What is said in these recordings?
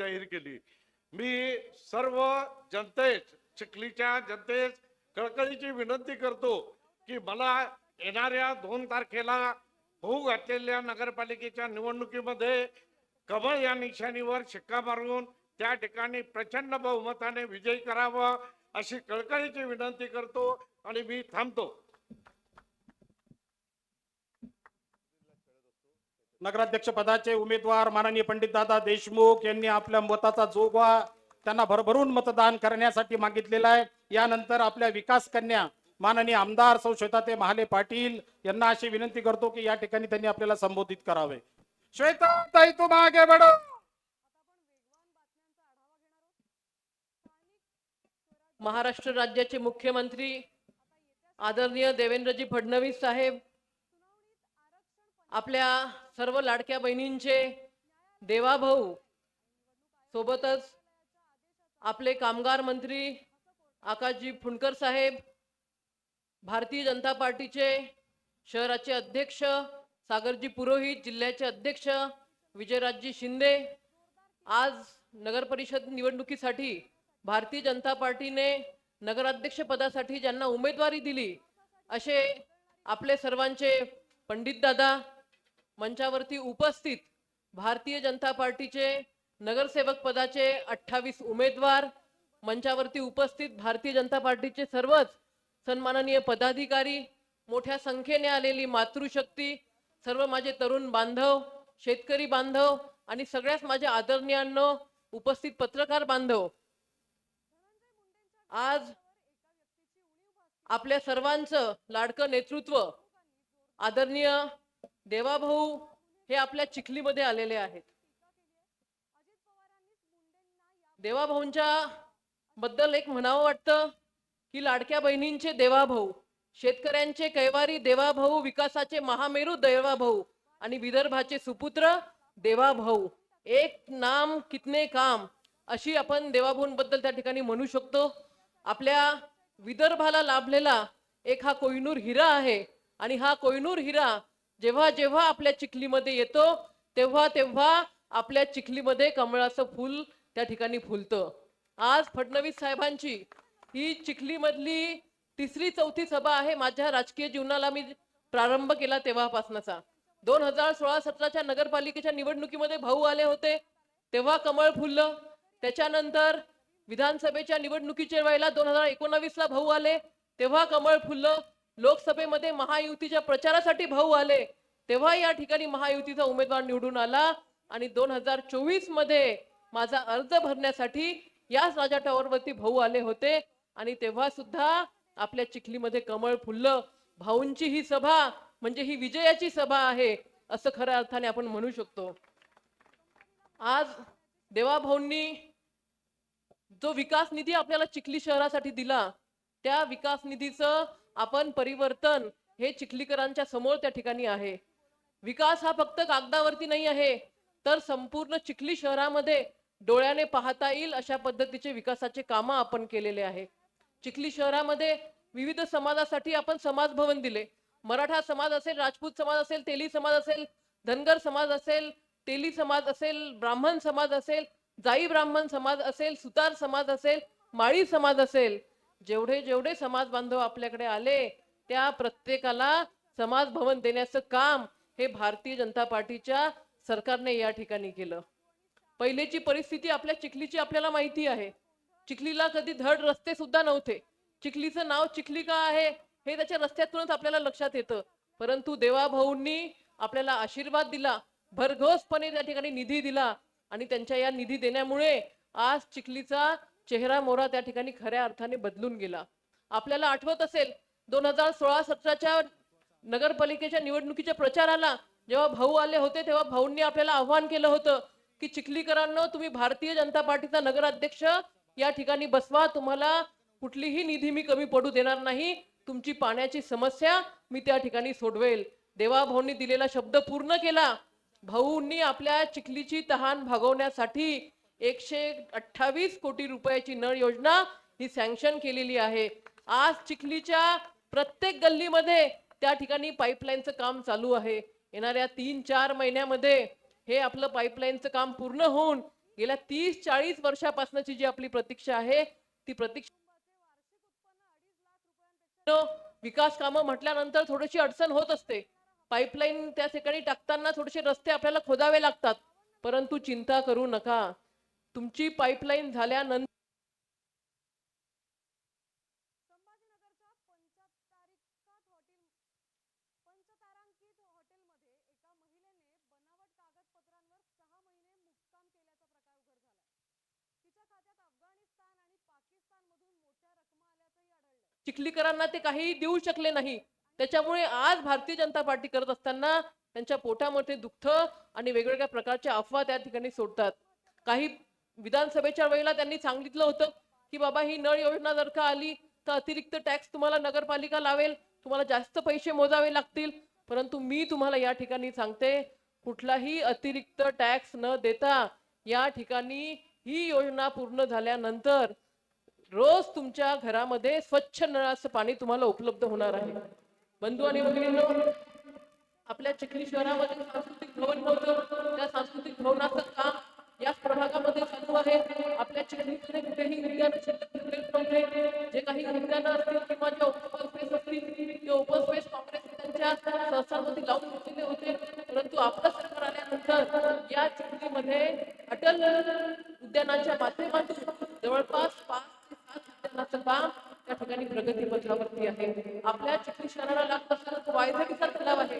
जाहीर केली. मी सर्व जनतेस चिखलीच्या जनतेस कळकळीची विनंती करतो की मला येणाऱ्या दोन तारखेला होऊ घातलेल्या नगरपालिकेच्या निवडणुकीमध्ये कमळ या निशाणीवर शिक्का मारून त्या ठिकाणी प्रचंड बहुमताने विजयी करावं अशी कळकळीची विनंती करतो आणि मी थांबतो. नगराध्यक्ष पदाचे उमेदवार माननीय पंडित दादा देशमुख यांनी आपल्या मताचा जोगवा त्यांना भरभरून मतदान करण्यासाठी मागितलेला आहे. यानंतर आपल्या विकास कन्या माननीय आमदार सौ श्वेताते महाले पाटील यांना अशी विनंती करतो की या ठिकाणी त्यांनी आपल्याला संबोधित करावे. श्वेता ताई तुम आगे महाराष्ट्र राज्याचे मुख्यमंत्री आदरणीय देवेंद्रजी फडणवीस साहेब आपल्या सर्व लाडक्या बहिणींचे देवाभाऊ सोबतच आपले कामगार मंत्री आकाशजी फुंडकर साहेब भारतीय जनता पार्टीचे शहराचे अध्यक्ष सागरजी पुरोहित जिल्ह्याचे अध्यक्ष विजयराजजी शिंदे आज नगर परिषद निवडणुकीसाठी भारतीय जनता पार्टीने नगराध्यक्ष पदासाठी ज्यांना उमेदवारी दिली असे आपले सर्वांचे पंडितदादा मंचावरती उपस्थित भारतीय जनता पार्टीचे नगरसेवक पदाचे अठ्ठावीस उमेदवार मंचावरती उपस्थित भारतीय जनता पार्टीचे सर्वच सन्माननीय पदाधिकारी मोठ्या संख्येने आलेली मातृशक्ती सर्व माझे तरुण बांधव शेतकरी बांधव आणि सगळ्याच माझ्या आदरणीयांनो उपस्थित पत्रकार बांधव. आज आपल्या सर्वांचं लाडकं नेतृत्व आदरणीय देवाभाऊ हे आपल्या चिखलीमध्ये आलेले आहेत. देवाभाऊंच्या बद्दल एक म्हणावं वाटतं की लाडक्या बहिणींचे देवाभाऊ शेतकऱ्यांचे कैवारी देवाभाऊ विकासाचे महामेरू देवाभाऊ आणि विदर्भाचे सुपुत्र देवाभाऊ एक नाम कितने काम अशी आपण देवाभाऊंबद्दल त्या ठिकाणी म्हणू शकतो. आपल्या विदर्भाला लाभलेला एक हा कोहिनूर हिरा आहे आणि हा कोहिनूर हिरा जेव्हा जेव्हा आपल्या चिखलीमध्ये येतो तेव्हा तेव्हा आपल्या चिखलीमध्ये कमळाचं फूल त्या ठिकाणी फुलतं. आज फडणवीस साहेबांची ही चिखलीमधली तिसरी चौथी सभा आहे. माझ्या राजकीय जीवनाला मी प्रारंभ केला तेव्हापासनाचा. दोन हजार सोळा सतराच्या नगरपालिकेच्या निवडणुकीमध्ये भाऊ आले होते. तेव्हा कमळ फुललं. त्याच्यानंतर विधानसभेच्या निवडणुकीच्या वेळेला दोन हजार एकोणावीसला भाऊ आले. तेव्हा कमळ फुललं. लोकसभेमध्ये महायुतीच्या प्रचारासाठी भाऊ आले तेव्हा या ठिकाणी महायुतीचा उमेदवार निवडून आला आणि दोन हजार चोवीसमध्ये माझा अर्ज भरण्यासाठी याच राजा टॉवरवरती भाऊ आले होते आणि तेव्हा सुद्धा आपल्या चिखलीमध्ये कमळ फुललं. भाऊंची ही सभा म्हणजे ही विजयाची सभा आहे असं खऱ्या अर्थाने आपण म्हणू शकतो. आज देवाभाऊंनी जो विकास निधी आपल्याला चिखली शहरासाठी दिला त्या विकास निधीचं आपण परिवर्तन हे चिखलीकरांच्या समोर त्या ठिकाणी आहे. विकास हा फक्त कागदावरती नाही आहे तर संपूर्ण चिखली शहरामध्ये डोळ्याने पाहता येईल अशा पद्धतीचे विकासाचे कामं आपण केलेले आहे. चिखली शहरामध्ये विविध समाजासाठी आपण समाज भवन दिले. मराठा समाज असेल राजपूत समाज असेल तेली समाज असेल धनगर समाज असेल तेली समाज असेल ब्राह्मण समाज असेल जाई ब्राह्मण समाज असेल सुतार समाज असेल माळी समाज असेल जेवढे जेवढे समाज बांधव आपल्याकडे आले त्या प्रत्येकाला समाज भवन देण्याचं काम हे भारतीय जनता पार्टीच्या सरकारने या ठिकाणी केलं. पहिलेची परिस्थिती आपल्या चिखलीची आपल्याला माहिती आहे. चिखलीला कधी धड रस्ते सुद्धा नव्हते. चिखलीचं नाव चिखली का आहे हे त्याच्या रस्त्यातूनच आपल्याला लक्षात येतं. परंतु देवाभाऊंनी आपल्याला आशीर्वाद दिला भरघोसपणे त्या ठिकाणी निधी दिला आणि त्यांच्या या निधी देण्यामुळे आज चिखलीचा चेहरा मोहरा त्या ठिकाणी खऱ्या अर्थाने बदलून गेला. आपल्याला आठवत असेल दोन हजार सोळा सतराच्या नगरपालिकेच्या निवडणुकीच्या प्रचाराला जेव्हा भाऊ आले होते तेव्हा भाऊंनी आपल्याला आव्हान केलं होतं की चिखलीकरांनो तुम्ही भारतीय जनता पार्टीचा नगराध्यक्ष या ठिकाणी बसवा तुम्हाला कुठलीही निधी मी कमी पडू देणार नाही तुमची पाण्याची समस्या मी त्या ठिकाणी सोडवेल. देवा भाऊंनी दिलेला शब्द पूर्ण केला. भाऊंनी आपल्या चिखलीची तहान भागवण्यासाठी एकशे अठ्ठावीस कोटी रुपयाची नळ योजना ही सँक्शन केलेली आहे. आज चिखलीच्या प्रत्येक गल्लीमध्ये त्या ठिकाणी पाईपलाईनचं काम चालू आहे. येणाऱ्या तीन चार महिन्यामध्ये हे आपलं पाईपलाईनचं काम पूर्ण होऊन गेल्या तीस चाळीस वर्षापासूनची जी आपली प्रतीक्षा आहे ती प्रतीक्षा विकास कामं म्हटल्यानंतर थोडीशी अडचण होत असते. पाईपलाईन त्या ठिकाणी टाकताना थोडेसे रस्ते आपल्याला खोदावे लागतात. परंतु चिंता करू नका. तुमची पाईपलाईन झाल्यानंतर चिखलीकरांना ते काही देऊ शकले नाही. त्याच्यामुळे आज भारतीय जनता पार्टी करत असताना त्यांच्या पोटामध्ये दुःख आणि वेगवेगळ्या प्रकारच्या अफवा त्या ठिकाणी सोडतात. काही विधानसभेच्या वेळेला त्यांनी सांगितलं होतं की बाबा ही नळ योजना जर का आली तर अतिरिक्त टॅक्स तुम्हाला नगरपालिका लावेल तुम्हाला जास्त पैसे मोजावे लागतील. परंतु मी तुम्हाला या ठिकाणी सांगते कुठलाही अतिरिक्त टॅक्स न देता या ठिकाणी ही योजना पूर्ण झाल्यानंतर रोज तुमच्या घरामध्ये स्वच्छ नळाचं पाणी तुम्हाला उपलब्ध होणार आहे. बंधू आणि भगिनींनो आपल्या चिखली शहरामध्ये सांस्कृतिक भवन होतं त्या सांस्कृतिक भवनाचं काम या प्रभागामध्ये चालू आहे. आपल्या चिखलीमध्ये कुठेही विज्ञान शिल्लक जे काही विज्ञान असतील किंवा जे ओपन स्पेस असतील ते ओपन स्पेस काँग्रेस त्यांच्या संस्थांमध्ये लावून घेतलेले होते. परंतु आपलं सरकार आल्यानंतर या चिखलीमध्ये अटल उद्यानाच्या माध्यमातून जवळपास पाच ते सात उद्यानाचं काम त्या ठिकाणी प्रगती पथावरती आहे. आपल्या चिखली शहराला लागत असलेला तो वायदेवीचा तलाव आहे.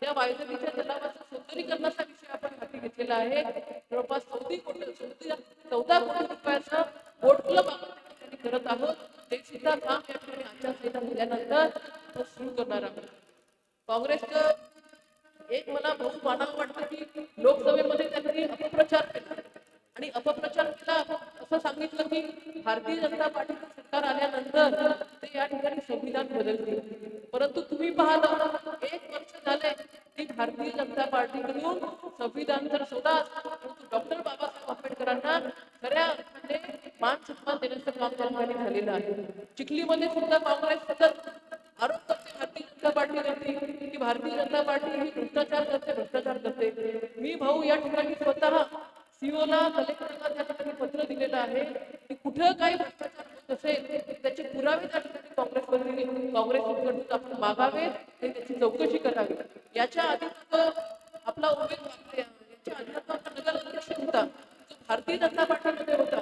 त्या वायदेवीच्या तलावाच्या सौंदर्यीकरणाचा विषय आपण हाती घेतलेला आहे. जवळपास चौदी कोटी चौदा चौदा कोटी रुपयाचा बोट क्लब आपण त्या ठिकाणी करत आहोत. ते सुद्धा काम या ठिकाणी आचारसंहिता झाल्यानंतर सुरू करणार आहोत. काँग्रेसचं एक मला भाऊ मानावं वाटतं की लोकसभेमध्ये त्यांनी अपप्रचार केला. आणि अपप्रचार केला असं सांगितलं की भारतीय जनता पार्टीचं सरकार आल्यानंतर ते या ठिकाणी संविधान बदलतील. परंतु तुम्ही पाहता एक वर्ष झाले की भारतीय जनता पार्टीकडून संविधान तर सोडा परंतु डॉक्टर बाबासाहेब आंबेडकरांना खऱ्या अर्थाने मान सन्मान देण्याचं काम त्या ठिकाणी झालेलं आहे. चिखलीमध्ये सुद्धा काँग्रेस सतत आरोप करते भारतीय जनता पार्टीवरती की भारतीय जनता पार्टी ही भ्रष्टाचार करते भ्रष्टाचार करते. मी भाऊ या ठिकाणी स्वतः सीओला कलेक्टरला त्या ठिकाणी पत्र दिलेलं आहे. की कुठं काही भ्रष्टाचार होत असेल त्याचे पुरावे त्या ठिकाणी काँग्रेसवरती काँग्रेसकडून आपण मागावेत आणि त्याची चौकशी करावी. याच्या आधी आपला उमेदवार याच्या आधी जो आपला नगराध्यक्ष होता. जो भारतीय जनता पार्टीमध्ये होता.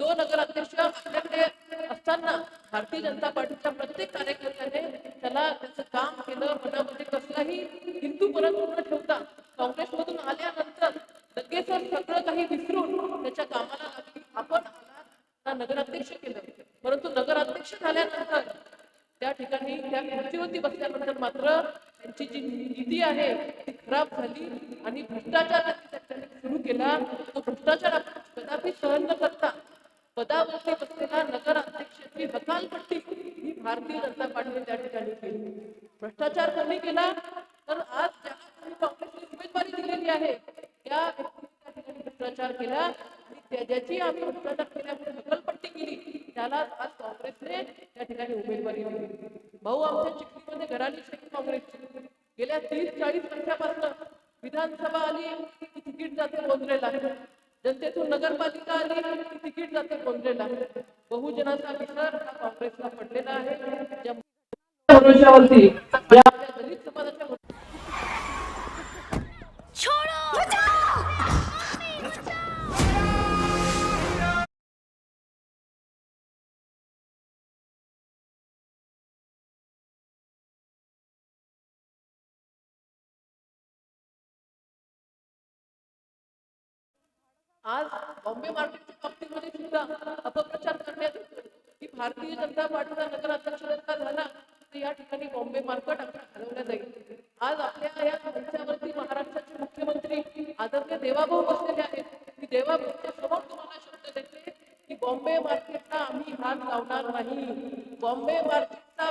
तो नगराध्यक्ष आपल्याकडे असताना भारतीय जनता पार्टीच्या प्रत्येक कार्यकर्त्याने त्याला त्याचं काम केलं मनामध्ये कसलाही हिंदू परत न ठेवता काँग्रेसमधून आल्यानंतर सगळं काही विसरून त्याच्या कामाला लागली आपण नगराध्यक्ष केलं. परंतु नगराध्यक्ष झाल्यानंतर त्या ठिकाणी त्या खुर्चीवरती बसल्यानंतर मात्र त्यांची जी निधी आहे ती खराब झाली आणि भ्रष्टाचार त्यांनी त्या ठिकाणी सुरू केला तो भ्रष्टाचार आपण कदापि सहन न करता पदावरती बसलेला नगराध्यक्षाची हकालपट्टी ही भारतीय जनता पार्टीने त्या ठिकाणी केली. भ्रष्टाचार कमी केला तर आज ज्याला तुम्ही काँग्रेसने उमेदवारी दिलेली आहे त्या व्यक्तीने त्या ठिकाणी भ्रष्टाचार केला आणि त्या- ज्याची आम्ही भ्रष्टाचार केल्यामुळे हकलपट्टी केली. त्याला आज काँग्रेसने त्या ठिकाणी उमेदवारी दिली. भाऊ आमच्या चिखलीमध्ये घराली शेती काँग्रेसची गेल्या तीस चाळीस वर्षापासून विधानसभा आली की तिकीट जाते गोंधळेला जनतेतून नगरपालिका आली की तिकीट जाते गोंधळेला बहुजनाचा विसर हा काँग्रेसला पडलेला आहे. ज्या एकदा पाठवला पार्टीचा नगराध्यक्ष झाला तर या ठिकाणी बॉम्बे मार्फत आपण हलवलं जाईल. आज आपल्या या मंचावरती महाराष्ट्राचे मुख्यमंत्री आदरणीय देवाभाऊ बसलेले आहेत. मी देवाभाऊच्या समोर तुम्हाला शब्द देते की बॉम्बे मार्केटला आम्ही हात लावणार नाही. बॉम्बे मार्केटचा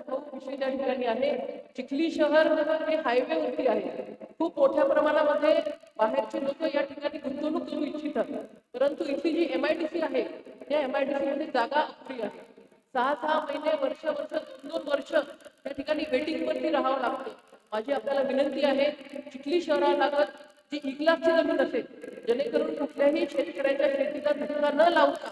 करण्यात विषय त्या ठिकाणी आहे. चिखली शहर हे हायवे वरती आहे. खूप मोठ्या प्रमाणामध्ये बाहेरचे लोक या ठिकाणी गुंतवणूक करू इच्छितात. परंतु इथली जी एम आय डी सी आहे त्या एम आय डी सी मध्ये जागा अपुरी आहे. सहा सहा महिने वर्ष वर्ष दोन दोन वर्ष त्या ठिकाणी वेटिंग वरती राहावं लागतं. माझी आपल्याला विनंती आहे चिखली शहरालागत जी इकलाची जमीन असेल जेणेकरून कुठल्याही शेतकऱ्याच्या शेतीचा धक्का न लावता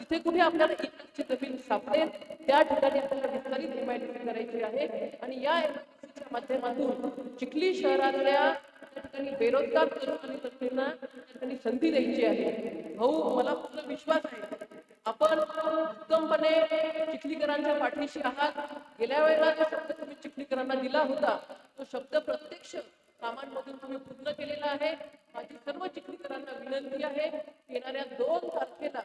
जिथे कुठे आपल्याला इकलाची जमीन सापडेल त्या ठिकाणी आपल्याला विस्तारित एमआयडीसी करायची आहे. आणि या एमआयडीसीच्या माध्यमातून चिखली शहरातल्या ठिकाणी बेरोजगार तरुण आणि तरुणींना ठिकाणी संधी द्यायची आहे. भाऊ मला पूर्ण विश्वास आहे. आपण उत्तमपणे चिखलीकरांच्या पाठीशी आहात. गेल्या वेळेला जो शब्द तुम्ही चिखलीकरांना दिला होता तो शब्द प्रत्यक्ष कामांमधून तुम्ही पूर्ण केलेला आहे. माझी सर्व चिखलीकरांना विनंती आहे येणाऱ्या दोन तारखेला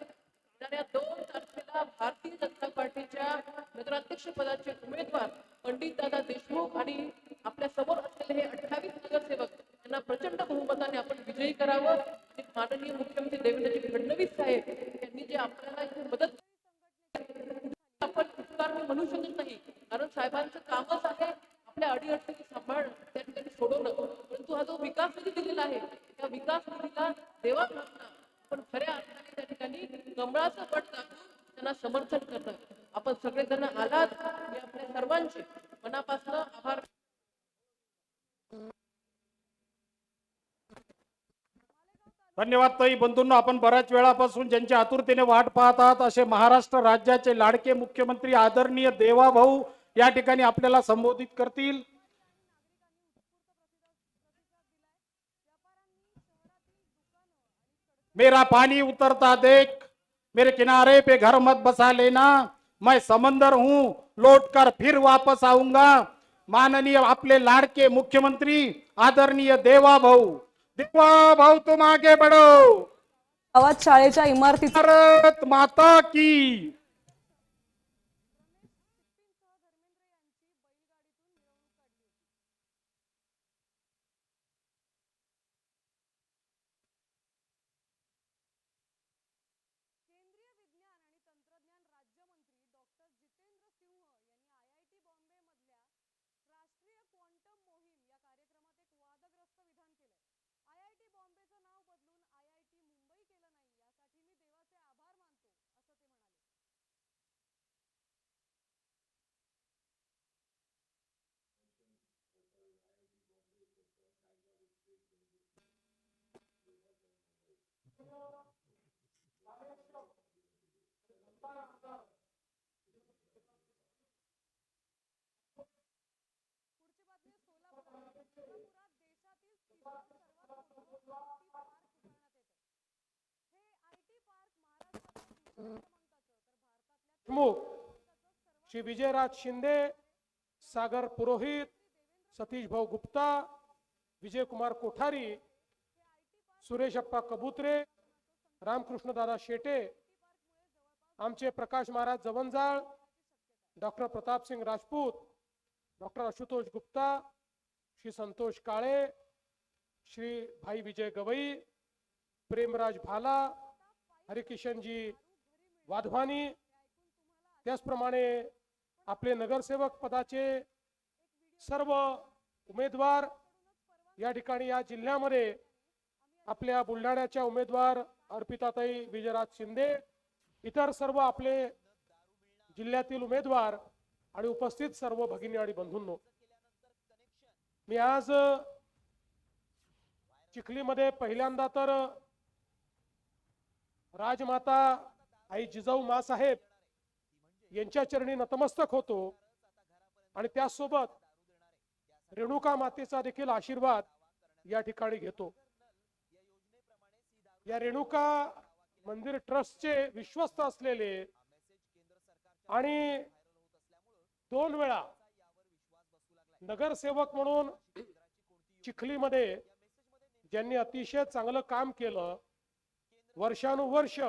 येणाऱ्या दोन तारखेला भारतीय जनता पार्टीच्या नगराध्यक्ष पदाचे उमेदवार पंडित दादा देशमुख आणि आपल्यासमोर असलेले हे अठ्ठावीस नगरसेवक यांना प्रचंड बहुमताने आपण विजयी करावं आणि माननीय मुख्यमंत्री देवेंद्रजी फडणवीस धन्यवाद ताई. बंधूंना आपण बऱ्याच वेळापासून ज्यांच्या आतुरतेने वाट पाहत आहात असे महाराष्ट्र राज्याचे लाडके मुख्यमंत्री आदरणीय देवाभाऊ या ठिकाणी आपल्याला संबोधित करतील. मेरा पानी उतरता देख मेरे किनारे पे घर मत बसा लेना मैं समंदर हूं लौट कर फिर वापस आऊंगा। माननीय आपले लाडके मुख्यमंत्री आदरणीय देवा भाऊ देवा भाऊ तुम आगे बढ़ो गावात शाळेच्या इमारतीत भारत माता की केंद्रीय विज्ञान आणि तंत्रज्ञान राज्यमंत्री डॉक्टर जितेंद्र सिंह यांनी आय आय टी बॉम्बे मधल्या राष्ट्रीय क्वांटम मोहीम या कार्यक्रमात एक वादग्रस्त विधान केलंय आय आय टी बॉम्बेचं नाव बदलून आय आय टी मुंबई केलं नाही यासाठी मी देवाचे आभार मानतो असं ते म्हणाले पुढची बातमी आहे सोलापूर सोलापुरात देशातील तिसरं सर्वात मोठं आय टी पार्क उभारण्यात येत आहे हे आय टी पार्क महाराष्ट्रातलं दुसऱ्या क्रमांकाचं तर भारतातल्या प्रमुख श्री विजयराज शिंदे सागर पुरोहित सतीश भाऊ गुप्ता विजय कुमार कोठारी सुरेश अप्पा कबुत्रे रामकृष्णदादा शेटे आमचे प्रकाश महाराज जवंजाळ डॉक्टर प्रतापसिंग राजपूत डॉक्टर आशुतोष गुप्ता श्री संतोष काळे श्री भाई विजय गवई प्रेमराज भाला हरिकिशनजी वाधवानी त्याचप्रमाणे आपले नगरसेवक पदाचे सर्व उमेदवार या ठिकाणी या जिल्ह्यामध्ये आपल्या बुलढाण्याच्या उमेदवार अर्पिताताई विजयराज शिंदे इतर सर्व आपले जिल्ह्यातील उमेदवार आणि उपस्थित सर्व भगिनी आणि बंधूंनो मी आज चिखलीमध्ये पहिल्यांदा तर राजमाता आई जिजाऊ मासाहेब यांच्या चरणी नतमस्तक होतो आणि त्यासोबत रेणुका मातेचा देखील आशीर्वाद या ठिकाणी घेतो. या रेणुका मंदिर ट्रस्टचे विश्वस्त असलेले आणि दोन वेळा नगरसेवक म्हणून चिखलीमध्ये ज्यांनी अतिशय चांगलं काम केलं वर्षानुवर्ष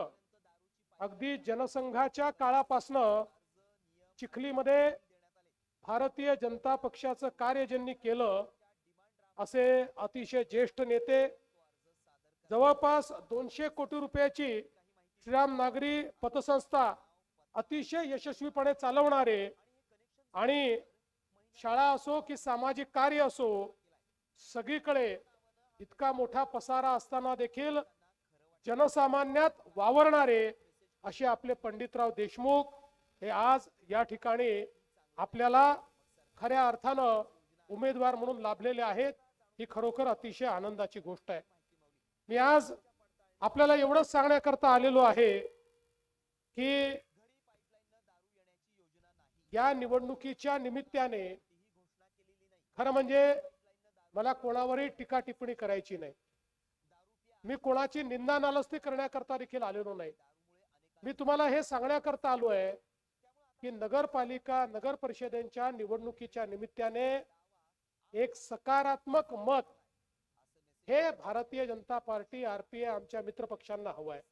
अगदी जनसंघाच्या काळापासनं चिखलीमध्ये भारतीय जनता पक्षाचं कार्य ज्यांनी केलं असे अतिशय ज्येष्ठ नेते जवळपास दोनशे कोटी रुपयाची श्रीराम नागरी पतसंस्था अतिशय यशस्वीपणे चालवणारे आणि शाळा असो की सामाजिक कार्य असो सगळीकडे इतका मोठा पसारा असताना देखील जनसामान्यात वावरणारे असे आपले पंडितराव देशमुख हे आज या ठिकाणी आपल्याला खऱ्या अर्थानं उमेदवार म्हणून लाभलेले आहेत ही खरोखर अतिशय आनंदाची गोष्ट आहे. मी आज आपल्याला एवढंच सांगण्याकरता आलेलो आहे की या निवडणुकीच्या निमित्ताने खरं म्हणजे मला कोणावरही टीका टिप्पणी करायची नाही. मी कोणाची निंदा नालस्ती करण्याकरता देखील आलेलो नाही. मी तुम्हाला हे सांगण्याकरता आलो आहे की नगरपालिका नगर परिषदेच्या निवडणुकीच्या निमित्ताने एक सकारात्मक मत हे भारतीय जनता पार्टी आरपीए आमच्या मित्र पक्षांना हवं आहे.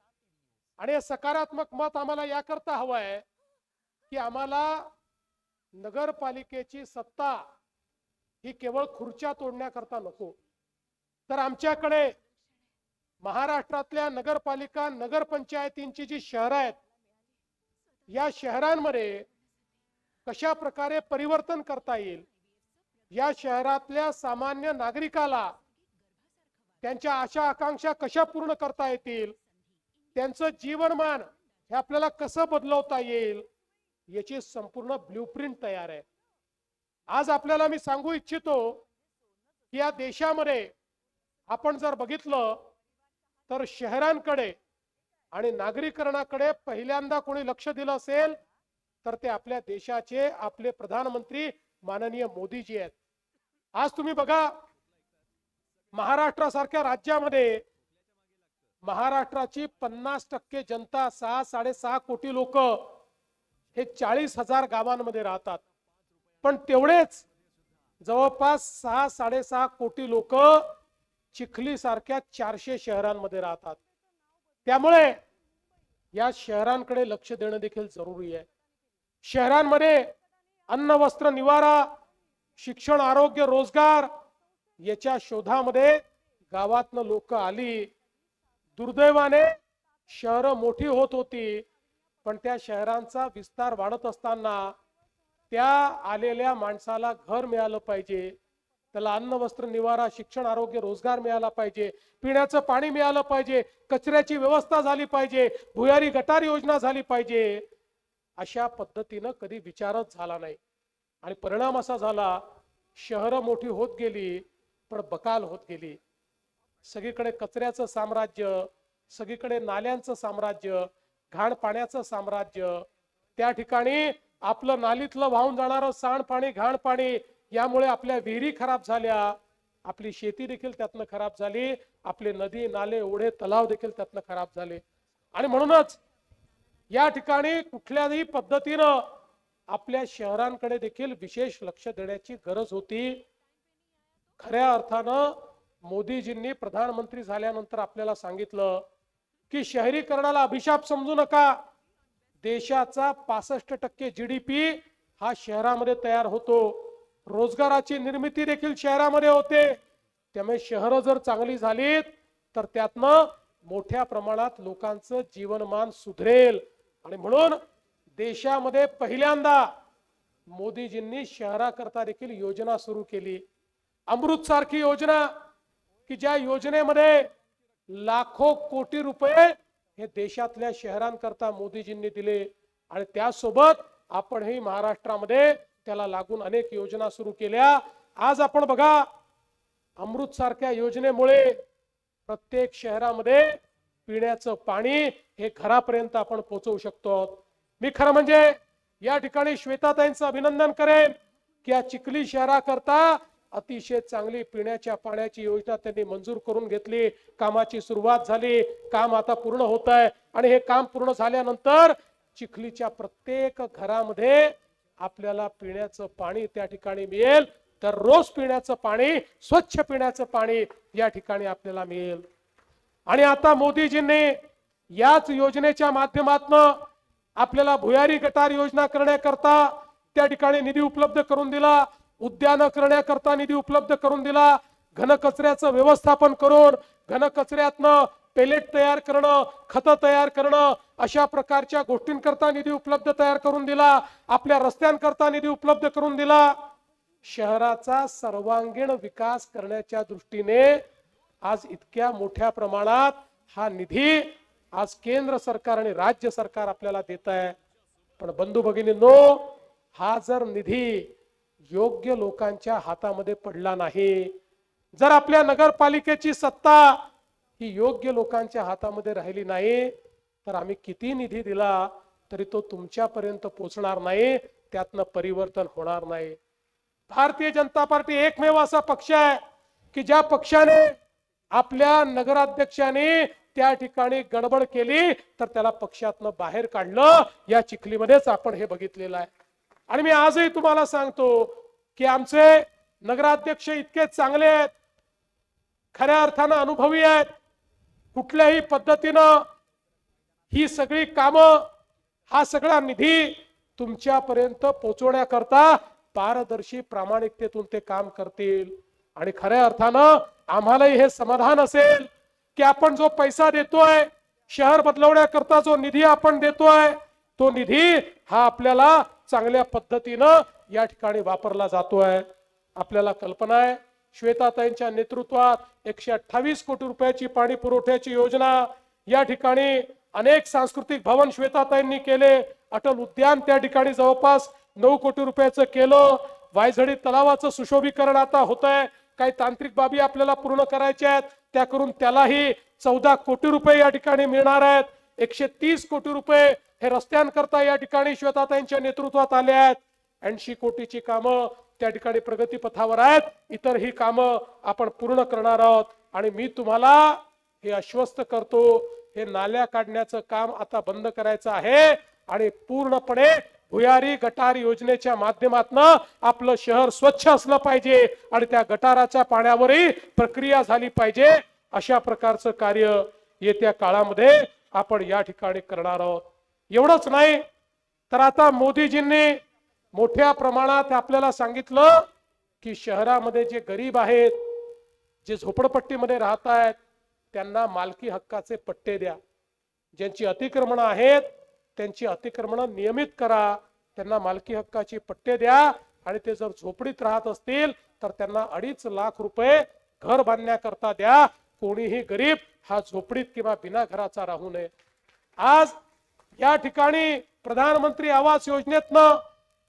आणि हे सकारात्मक मत आम्हाला याकरता हवं आहे की आम्हाला नगरपालिकेची सत्ता ही केवळ खुर्च्या तोडण्याकरता नको तर आमच्याकडे महाराष्ट्रातल्या नगरपालिका नगरपंचायतींची जी शहरं आहेत या शहरांमध्ये कशा प्रकारे परिवर्तन करता येईल? या शहरातल्या सामान्य नागरिकाला त्यांच्या आशा आकांक्षा कशा पूर्ण करता येतील? त्यांचं जीवनमान हे आपल्याला कसं बदलवता येईल? याची संपूर्ण ब्ल्यूप्रिंट तयार आहे. आज आपल्याला मी सांगू इच्छितो की या देशामध्ये आपण जर बघितलं तर शहरांकडे आणि नागरीकरणाकडे पहिल्यांदा कोणी लक्ष दिलं असेल तर ते आपल्या देशाचे आपले प्रधानमंत्री माननीय मोदीजी आहेत. आज तुम्ही बघा महाराष्ट्रासारख्या राज्यामध्ये महाराष्ट्राची पन्नास टक्के जनता सहा साडेसहा कोटी लोक हे चाळीस हजार गावांमध्ये राहतात. पण तेवढेच जवळपास सहा साडेसहा कोटी लोक चिखली सारख्या चारशे शहरांमध्ये राहतात. त्यामुळे या शहरांकडे लक्ष देणं देखील जरुरी आहे. शहरांमध्ये अन्न वस्त्र निवारा शिक्षण आरोग्य रोजगार याच्या शोधामध्ये गावातनं लोक आली. दुर्दैवाने शहरं मोठी होत होती पण त्या शहरांचा विस्तार वाढत असताना त्या आलेल्या माणसाला घर मिळालं पाहिजे. त्याला अन्न वस्त्र निवारा शिक्षण आरोग्य रोजगार मिळाला पाहिजे. पिण्याचं पाणी मिळालं पाहिजे. कचऱ्याची व्यवस्था झाली पाहिजे. भुयारी गटार योजना झाली पाहिजे. अशा पद्धतीनं कधी विचारच झाला नाही. आणि परिणाम असा झाला शहरं मोठी होत गेली पण बकाल होत गेली. सगळीकडे कचऱ्याचं साम्राज्य सगळीकडे नाल्यांचं साम्राज्य घाण पाण्याचं साम्राज्य. त्या ठिकाणी आपलं नालीतलं वाहून जाणारं सांडपाणी घाण पाणी यामुळे आपल्या विहिरी खराब झाल्या. आपली शेती देखील त्यातनं खराब झाली. आपले नदी नाले ओढे तलाव देखील त्यातनं खराब झाले. आणि म्हणूनच या ठिकाणी कुठल्याही पद्धतीनं आपल्या शहरांकडे देखील विशेष लक्ष देण्याची गरज होती. खऱ्या अर्थानं मोदीजींनी प्रधानमंत्री झाल्यानंतर आपल्याला सांगितलं की शहरीकरणाला अभिशाप समजू नका. देशाचा पासष्ट टक्के जीडीपी हा शहरामध्ये तयार होतो. रोजगाराची निर्मिती देखील शहरामध्ये होते. त्यामुळे शहरं जर चांगली झालीत तर त्यातनं मोठ्या प्रमाणात लोकांचं जीवनमान सुधरेल. आणि म्हणून देशामध्ये पहिल्यांदा मोदीजींनी शहराकरता देखील योजना सुरू केली. अमृत सारखी योजना की ज्या योजनेमध्ये लाखो कोटी रुपये हे देशातल्या शहरांकरता मोदीजींनी दिले. आणि त्यासोबत आपणही महाराष्ट्रामध्ये त्याला लागून अनेक योजना सुरू केल्या. आज आपण बघा अमृत सारख्या योजनेमुळे प्रत्येक शहरामध्ये पिण्याचं पाणी हे घरापर्यंत आपण पोहोचवू शकतो. मी खरं म्हणजे या ठिकाणी श्वेताताईंचं अभिनंदन करेन की या चिखली शहराकरता अतिशय चांगली पिण्याच्या पाण्याची योजना त्यांनी मंजूर करून घेतली. कामाची सुरुवात झाली काम आता पूर्ण होत आहे आणि हे काम पूर्ण झाल्यानंतर चिखलीच्या प्रत्येक घरामध्ये आपल्याला पिण्याचं पाणी त्या ठिकाणी मिळेल. तर रोज पिण्याचं पाणी स्वच्छ पिण्याचं पाणी या ठिकाणी आपल्याला मिळेल. आणि आता मोदीजींनी याच योजनेच्या माध्यमातून आपल्याला भुयारी गटार योजना करण्याकरता त्या ठिकाणी निधी उपलब्ध करून दिला. उद्यानं करण्याकरता निधी उपलब्ध करून दिला. घनकचऱ्याचं व्यवस्थापन करून घनकचऱ्यातनं पेलेट तयार करणं खतं तयार करणं अशा प्रकारच्या गोष्टींकरता निधी उपलब्ध तयार करून दिला आपल्या रस्त्यांकरता निधी उपलब्ध करून दिला. शहराचा सर्वांगीण विकास करण्याच्या दृष्टीने आज इतक्या मोठ्या प्रमाणात हा निधी आज केंद्र सरकार आणि राज्य सरकार आपल्याला देत आहे. पण बंधू भगिनींनो हा जर निधी योग्य लोकांच्या हातामध्ये पडला नाही जर आपल्या नगरपालिकेची सत्ता ही योग्य लोकांच्या हातामध्ये राहिली नाही तर आम्ही किती निधी दिला तरी तो तुमच्यापर्यंत पोहोचणार नाही त्यातनं परिवर्तन होणार नाही. भारतीय जनता पार्टी एकमेव असा पक्ष आहे की ज्या पक्षाने आपल्या नगराध्यक्षाने त्या ठिकाणी गडबड केली तर त्याला पक्षातनं बाहेर काढलं या चिखलीमध्येच आपण हे बघितलेलं आहे. आणि मी आजही तुम्हाला सांगतो की आमचे नगराध्यक्ष इतके चांगले आहेत खऱ्या अर्थानं अनुभवी आहेत कुठल्याही पद्धतीनं ही सगळी कामं हा सगळा निधी तुमच्यापर्यंत पोहोचवण्याकरता पारदर्शी प्रामाणिकतेतून ते काम करतील. आणि खऱ्या अर्थानं आम्हालाही हे समाधान असेल की आपण जो पैसा देतोय शहर बदलवण्याकरता जो निधी आपण देतोय तो निधी हा आपल्याला चांगल्या पद्धतीनं या ठिकाणी वापरला जातोय. आपल्याला कल्पना आहे श्वेताताईंच्या नेतृत्वात एकशे अठ्ठावीस कोटी रुपयाची पाणी पुरवठ्याची योजना. या ठिकाणी अनेक सांस्कृतिक भवन श्वेताताईंनी केले. अटल उद्यान त्या ठिकाणी जवळपास नऊ कोटी रुपयाचं केलं. वायझडी तलावाचं सुशोभीकरण आता होत आहे काही तांत्रिक बाबी आपल्याला पूर्ण करायच्या आहेत. त्या करून त्यालाही चौदा कोटी रुपये या ठिकाणी मिळणार आहेत. एकशे तीस कोटी रुपये हे रस्त्यांकरता या ठिकाणी श्वेताताईंच्या नेतृत्वात आले आहेत. ऐंशी कोटीची कामं त्या ठिकाणी प्रगतीपथावर आहेत. इतर ही कामं आपण पूर्ण करणार आहोत. आणि मी तुम्हाला हे आश्वस्त करतो हे नाल्या काढण्याचं काम आता बंद करायचं आहे. आणि पूर्णपणे भुयारी गटार योजनेच्या माध्यमातून आपलं शहर स्वच्छ असलं पाहिजे आणि त्या गटाराच्या पाण्यावरही प्रक्रिया झाली पाहिजे. अशा प्रकारचं कार्य येत्या काळामध्ये आपण या ठिकाणी करणार आहोत. एवढंच नाही तर आता मोदीजींनी मोठ्या प्रमाणात आपल्याला सांगितलं की शहरामध्ये जे गरीब आहेत जे झोपडपट्टीमध्ये राहत आहेत त्यांना मालकी हक्काचे पट्टे द्या. ज्यांची अतिक्रमणं आहेत त्यांची अतिक्रमणं नियमित करा. त्यांना मालकी हक्काची पट्टे द्या आणि ते जर झोपडीत राहत असतील तर त्यांना अडीच लाख रुपये घर बांधण्याकरता द्या. कोणीही गरीब हा झोपडीत किंवा बिना घराचा राहू नये. आज या ठिकाणी प्रधानमंत्री आवास योजनेतनं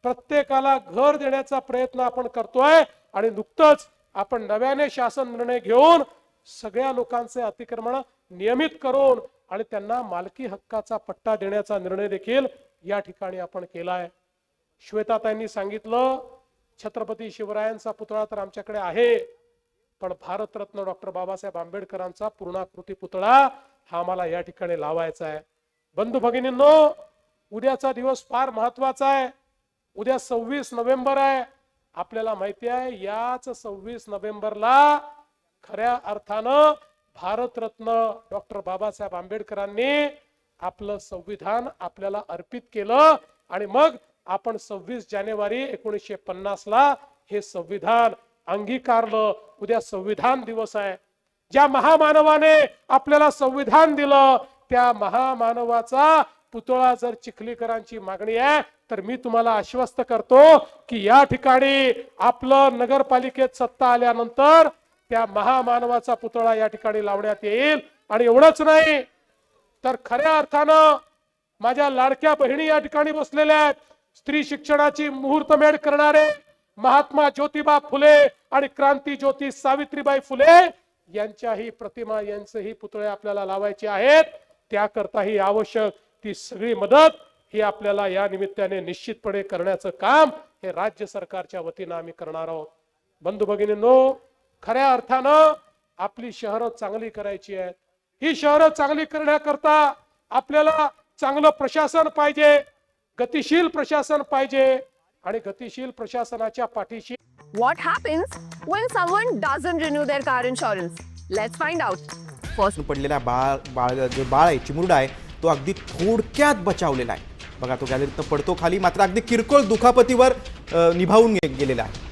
प्रत्येकाला घर देण्याचा प्रयत्न आपण करतोय आणि नुकतंच आपण नव्याने शासन निर्णय घेऊन सगळ्या लोकांचे अतिक्रमण नियमित करून आणि त्यांना मालकी हक्काचा पट्टा देण्याचा निर्णय देखील या ठिकाणी आपण केलाय. श्वेताताईंनी सांगितलं छत्रपती शिवरायांचा पुतळा तर आमच्याकडे आहे पण भारतरत्न डॉक्टर बाबासाहेब आंबेडकरांचा पूर्णाकृती पुतळा हा आम्हाला या ठिकाणी लावायचा आहे. बंधू भगिनींनो उद्याचा दिवस फार महत्त्वाचा आहे. उद्या सव्वीस नोव्हेंबर आहे. आपल्याला माहिती आहे याच सव्वीस नोव्हेंबरला खऱ्या अर्थानं भारतरत्न डॉक्टर बाबासाहेब आंबेडकरांनी आपलं संविधान आपल्याला अर्पित केलं आणि मग आपण सव्वीस जानेवारी एकोणीसशे पन्नास ला हे संविधान अंगीकारलं. उद्या संविधान दिवस आहे. ज्या महामानवाने आपल्याला संविधान दिलं त्या महामानवाचा पुतळा जर चिखलीकरांची मागणी आहे तर मी तुम्हाला आश्वस्त करतो की या ठिकाणी आपलं नगरपालिकेत सत्ता आल्यानंतर त्या महामानवाचा पुतळा या ठिकाणी लावण्यात येईल. आणि एवढंच नाही तर खऱ्या अर्थानं माझ्या लाडक्या बहिणी या ठिकाणी बसलेल्या आहेत. स्त्री शिक्षणाची मुहूर्तमेढ करणारे महात्मा ज्योतिबा फुले आणि क्रांती ज्योती सावित्रीबाई फुले यांच्याही प्रतिमा यांचेही पुतळे आपल्याला लावायचे आहेत. त्याकरताही आवश्यक ती सगळी मदत ही आपल्याला या निमित्ताने निश्चितपणे करण्याचं काम हे राज्य सरकारच्या वतीनं आम्ही करणार आहोत बंधू भगिनींनो खऱ्या अर्थानं आपली शहरं चांगली करायची आहेत ही शहरं चांगली करण्याकरता आपल्याला चांगलं प्रशासन पाहिजे गतिशील प्रशासन पाहिजे आणि गतिशील प्रशासनाच्या पाठीशी What happens when someone doesn't renew their car insurance? Let's find out. First, पडलेला बाळ बाळ जे बाळ आहे चिमुरडा आहे तो अगदी थोडक्यात बचावलेला आहे बघा तो गॅलरीतनं पडतो खाली. मात्र अगदी किरकोळ दुखापतीवर निभावून गेलेला आहे.